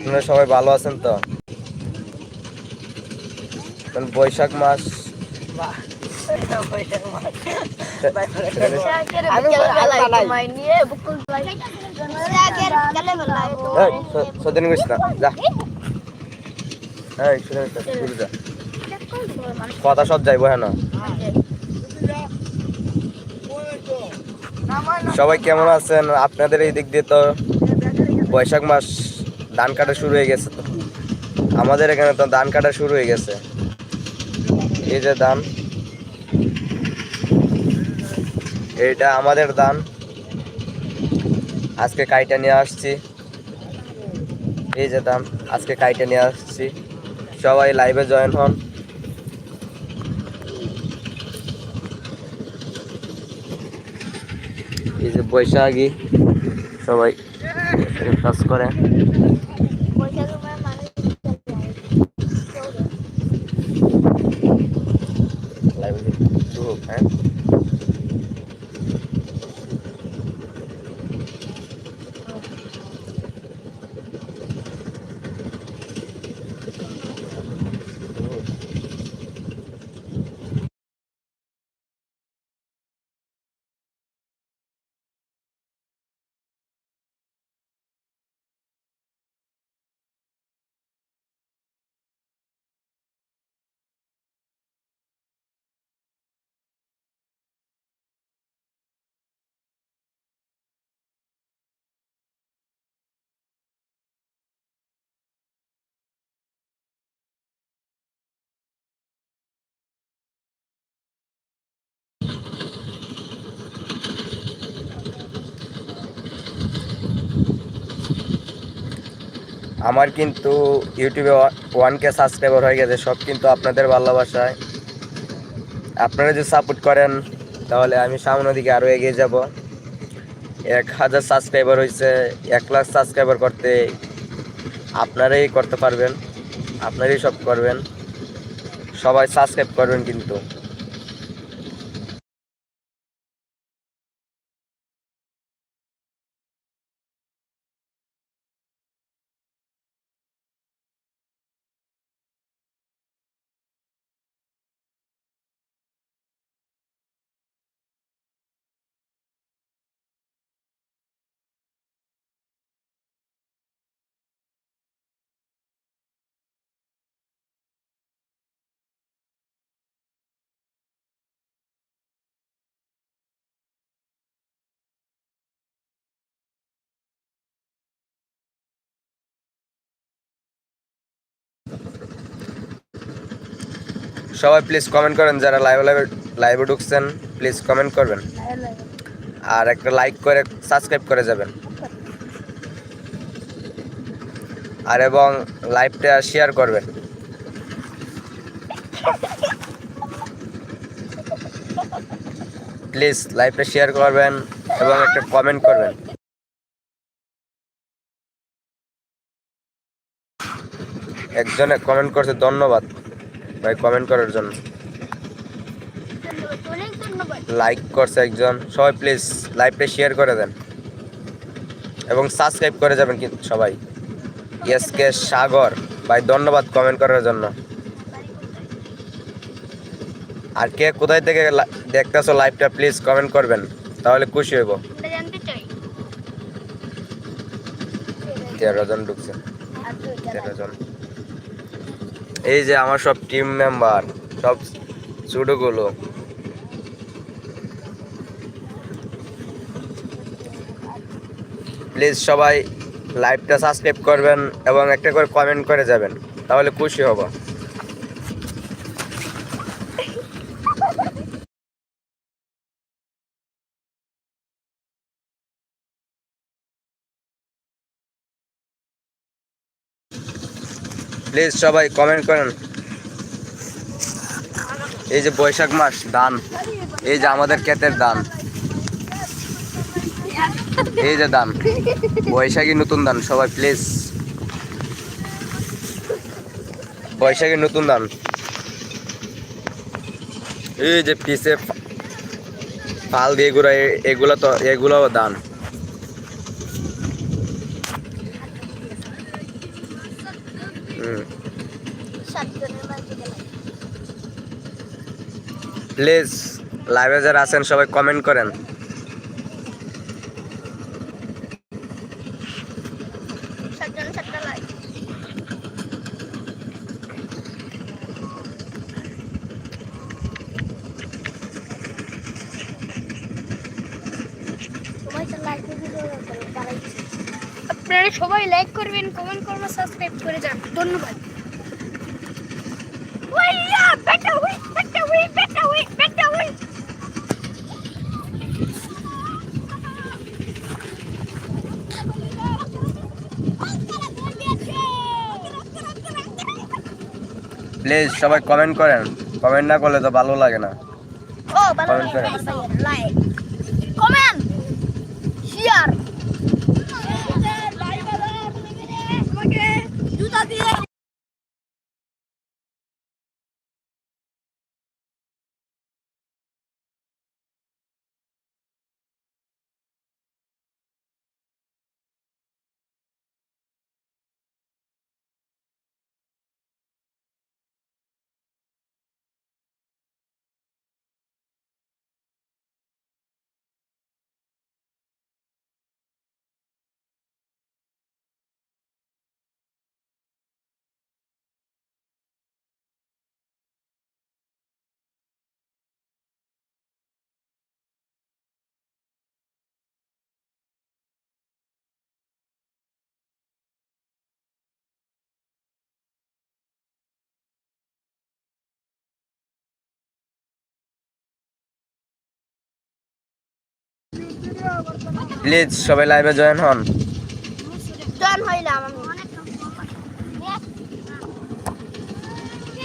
আপনারা সবাই ভালো আছেন তো? বৈশাখ মাস। কথা সব যাইবো হ্যাঁ সবাই কেমন আছেন? আপনাদের এই দিক দিয়ে তো বৈশাখ মাস ধান কাটা শুরু হয়ে গেছে তো। আমাদের এখানে তো ধান কাটা শুরু হয়ে গেছে। এই যে ধান। এইটা আমাদের ধান। আজকে কাইটা নিয়ে আসছি। এই যে ধান, আজকে কাইটা নিয়ে আসছি। সবাই লাইভে জয়েন হন। এই যে বৈশাখী, সবাই কাজ করে। লাইভে শুরু হোক, হ্যাঁ আমার কিন্তু ইউটিউবে ওয়ান কে সাবস্ক্রাইবার হয়ে গেছে, সব কিন্তু আপনাদের ভালোবাসায়। আপনারা যদি সাপোর্ট করেন, তাহলে আমি সামনের দিকে আরও এগিয়ে যাব। এক হাজার সাবস্ক্রাইবার হয়েছে এক লাখ সাবস্ক্রাইবার করতে আপনারাই করতে পারবেন, আপনারাই সব করবেন। সবাই সাবস্ক্রাইব করবেন কিন্তু। সবাই প্লিজ কমেন্ট করেন, যারা লাইভ লাইভে লাইভে ঢুকছেন প্লিজ কমেন্ট করবেন। আর একটা লাইক করে সাবস্ক্রাইব করে যাবেন। আর এবং লাইভটা শেয়ার করবেন। প্লিজ লাইভটা শেয়ার করবেন এবং একটা কমেন্ট করবেন। একজনে কমেন্ট করছে, ধন্যবাদ। ভাই কমেন্ট করার জন্য। লাইক করছে একজন। সবাই প্লিজ লাইভটা শেয়ার করে দেন। এবং সাবস্ক্রাইব করে যাবেন কিন্তু সবাই। এস কে সাগর ভাই ধন্যবাদ কমেন্ট করার জন্য। আর কে কোথায় থেকে দেখতেছো লাইভটা প্লিজ কমেন্ট করবেন। তাহলে খুশি হইব। তেরো জন ঢুকছে। তেরো জন। এই যে আমার সব টিম মেম্বার সব ছোটগুলো। প্লিজ সবাই লাইভটা সাবস্ক্রাইব করবেন এবং একটা করে কমেন্ট করে যাবেন, তাহলে খুশি হব। প্লিজ সবাই কমেন্ট করেন। এই যে বৈশাখ মাস দান এই যে আমাদের ক্ষেতের দান এই যে দান বৈশাখী নতুন দান সবাই প্লিজ বৈশাখী নতুন দান এই যে পিসে পাল দিয়ে এগুলো এগুলো তো এগুলো দান প্লিজ লাইভে যারা আছেন, সবাই কমেন্ট করেন। আপনারা সবাই লাইক করবেন কমেন্ট করবেন সাবস্ক্রাইব করে যান। ধন্যবাদ ওইয়া বেটা ওই বেটা ওই বেটা ওই বেটা ওই প্লিজ সবাই কমেন্ট করেন। কমেন্ট না করলে তো ভালো লাগে না। কমেন্ট করেন। লাইক কমেন্ট প্লিজ সবাই লাইভে জয়েন হন। জয়েন হইলাম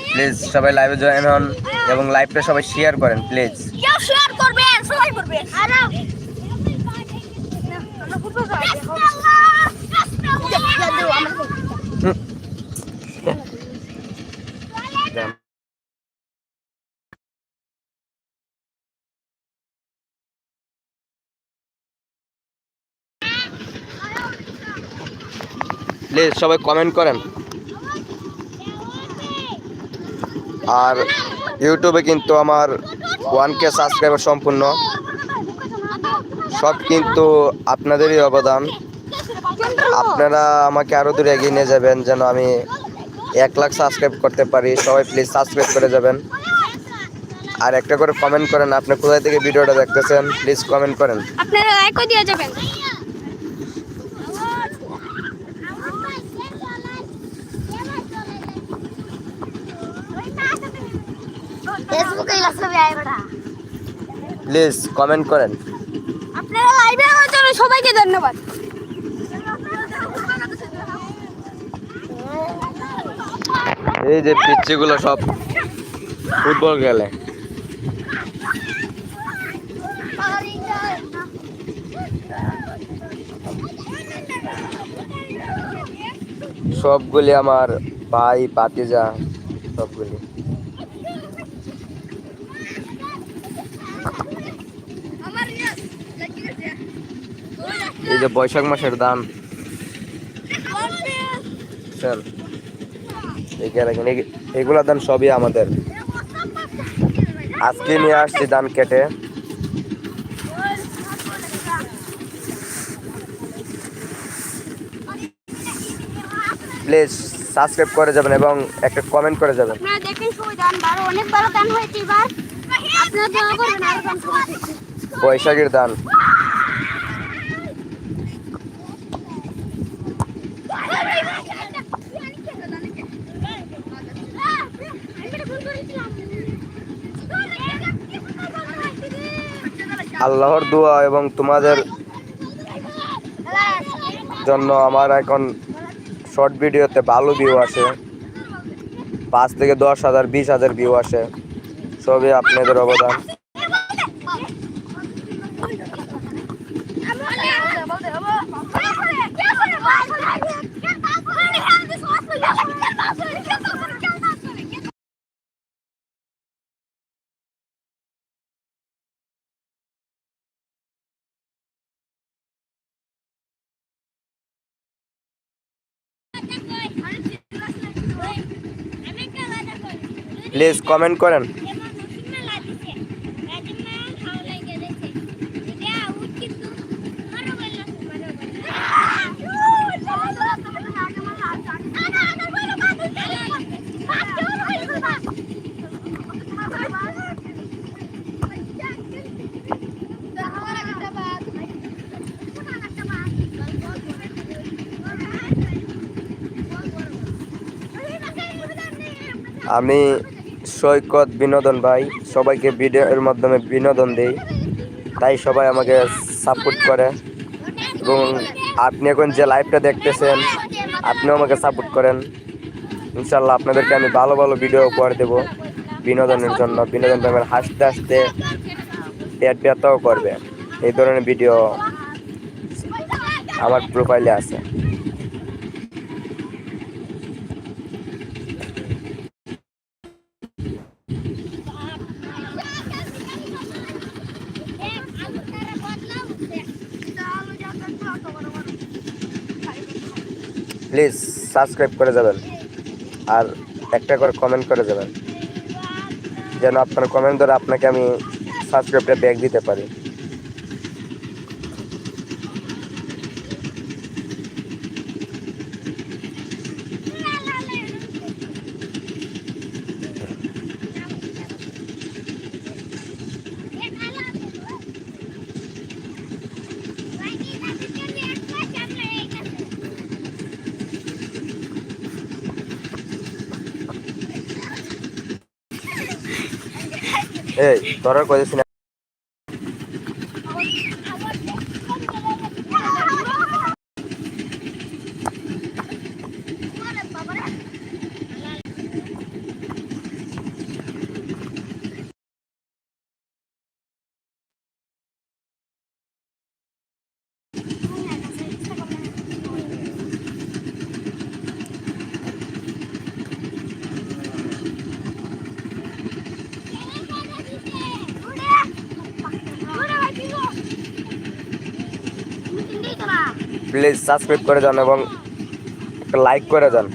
প্লিজ সবাই লাইভে জয়েন হন এবং লাইভটা সবাই শেয়ার করেন প্লিজ কেউ শেয়ার করবেন সবাই করবেন আরে প্লিজ সবাই কমেন্ট করেন। আর ইউটিউবে কিন্তু আমার ওয়ান কে সাবস্ক্রাইবার সম্পূর্ণ। সব কিন্তু আপনাদেরই অবদান। আপনারা আমাকে আরও দূরে এগিয়ে নিয়ে যাবেন যেন আমি এক লাখ সাবস্ক্রাইব করতে পারি। সবাই প্লিজ সাবস্ক্রাইব করে যাবেন। আর একটা করে কমেন্ট করেন, আপনি কোথায় থেকে ভিডিওটা দেখতেছেন প্লিজ কমেন্ট করেন। আপনারা লাইকও দিয়ে যাবেন। প্লিজ কমেন্ট করেন। আপনারা লাইভে আমার জন্য সবাইকে ধন্যবাদ। এই যে পিচ্ছিগুলো সব ফুটবল খেলে। সবগুলি আমার ভাই পাতিজা সবগুলি। এই যে বৈশাখ মাসের? এখানে এখানে এগুলা দান সবই আমাদের। আজকে নিয়ে আসছি ধান কেটে। প্লিজ সাবস্ক্রাইব করে যাবেন এবং একটা কমেন্ট করে যাবেন। আপনারা দেখেন সবাই দান বারো অনেক ভালো দান হয়েছে এবার। আপনারা দোয়া করবেন আরও দান বৈশাখীর দান। আল্লাহর দোয়া এবং তোমাদের জন্য আমার এখন শর্ট ভিডিওতে ভালো ভিউ আসে। পাঁচ থেকে দশ হাজার, বিশ হাজার ভিউ আসে। সবই আপনাদের অবদান। প্লিজ কমেন্ট করেন। আমি সৈকত বিনোদন ভাই, সবাইকে ভিডিওর মাধ্যমে বিনোদন দেই। তাই সবাই আমাকে সাপোর্ট করে। এবং আপনি এখন যে লাইভটা দেখতেছেন, আপনিও আমাকে সাপোর্ট করেন। ইনশাল্লাহ আপনাদেরকে আমি ভালো ভালো ভিডিও করে দেবো বিনোদনের জন্য। বিনোদন টাইমের হাসতে হাসতে পেট ব্যথাও করবে। এই ধরনের ভিডিও আমার প্রোফাইলে আছে। প্লিজ সাবস্ক্রাইব করে যাবেন। আর একটা করে কমেন্ট করে যাবেন। যেন আপনার কমেন্ট ধরে আপনাকে আমি সাবস্ক্রাইবটা ব্যাক দিতে পারি। এই তোরা কইছিস প্লিজ সাবস্ক্রাইব করে যান এবং একটা লাইক করে যান।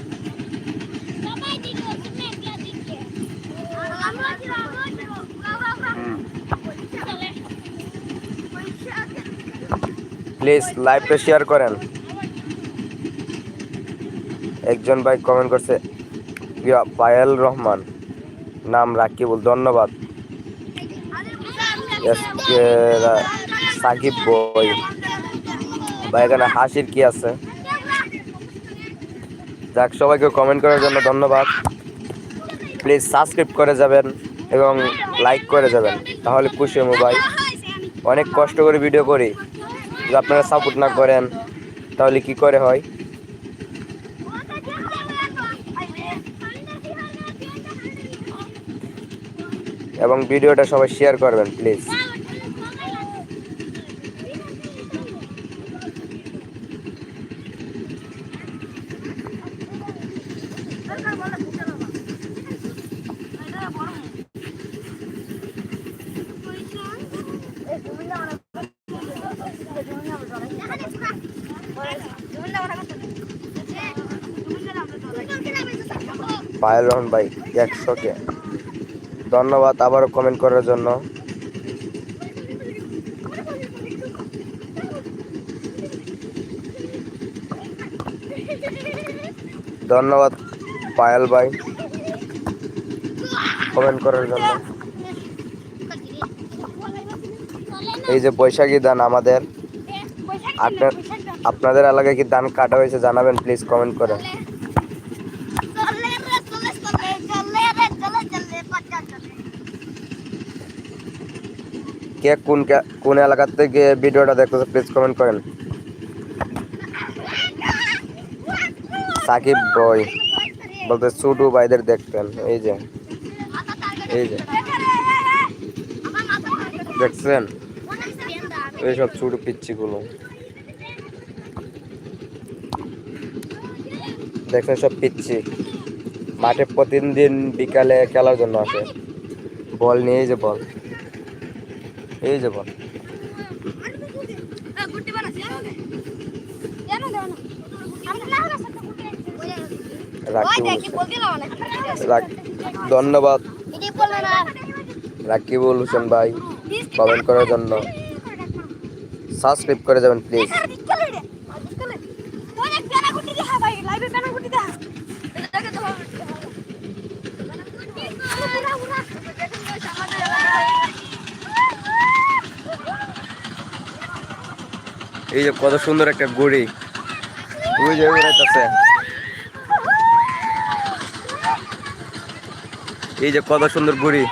প্লিজ লাইভটা শেয়ার করেন। একজন ভাই কমেন্ট করছে পায়েল রহমান নাম রাকিবুল ধন্যবাদ। সাকিব বই বা এখানে হাসির কি আছে? যাক, সবাইকে কমেন্ট করার জন্য ধন্যবাদ। প্লিজ সাবস্ক্রাইব করে যাবেন এবং লাইক করে যাবেন, তাহলে খুশি হব ভাই। অনেক কষ্ট করে ভিডিও করি, যদি আপনারা সাপোর্ট না করেন, তাহলে কি করে হয়? এবং ভিডিওটা সবাই শেয়ার করবেন প্লিজ পায়েল রহমান ভাই একশোকে। ধন্যবাদ আবারও কমেন্ট করার জন্য। ধন্যবাদ। পায়েল ভাই কমেন্ট করার জন্য। এই যে বৈশাখী দান আমাদের। আপনার আপনাদের এলাকায় কি ধান কাটা হয়েছে জানাবেন প্লিজ কমেন্ট করে। কে কোন কোন এলাকা থেকে ভিডিওটা দেখতেছে প্লিজ কমেন্ট করেন। সাকিব বয় বলতে ছোটু ভাইদের দেখতেন, এই যে। এই যে। দেখছেন? এইসব ছোট পিচ্ছিগুলো। দেখছেন সব পিচ্ছি। মাঠে প্রতিদিন বিকালে খেলার জন্য আসে। বল নিয়ে এই যে বল। এই যে বল। রাকিবুল দেখি হোসেন বলতে দাও না। রাক- ধন্যবাদ। রাকিবুল হোসেন ভাই কমেন্ট করার জন্য। সাবস্ক্রাইব করে যাবেন প্লিজ এই যে কত সুন্দর একটা গুড়ি। ওই যে উড়াইতেছে এই যে কত সুন্দর বুড়ি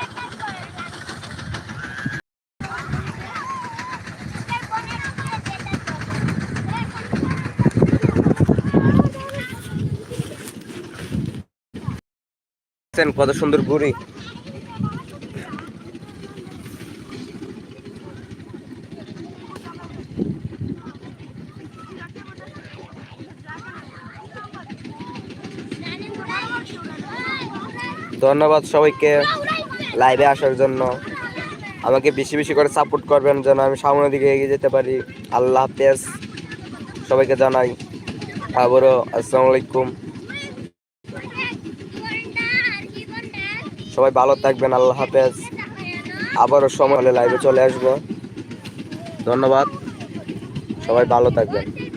কত সুন্দর গুড়ি। ধন্যবাদ সবাইকে লাইভে আসার জন্য। আমাকে বেশি বেশি করে সাপোর্ট করবেন যেন আমি সামনের দিকে এগিয়ে যেতে পারি। আল্লাহ হাফেজ। সবাইকে জানাই। আবারও আসসালামু আলাইকুম। সবাই ভালো থাকবেন, আল্লাহ হাফেজ। আবারও সময় হলে লাইভে চলে আসব। ধন্যবাদ। সবাই ভালো থাকবেন।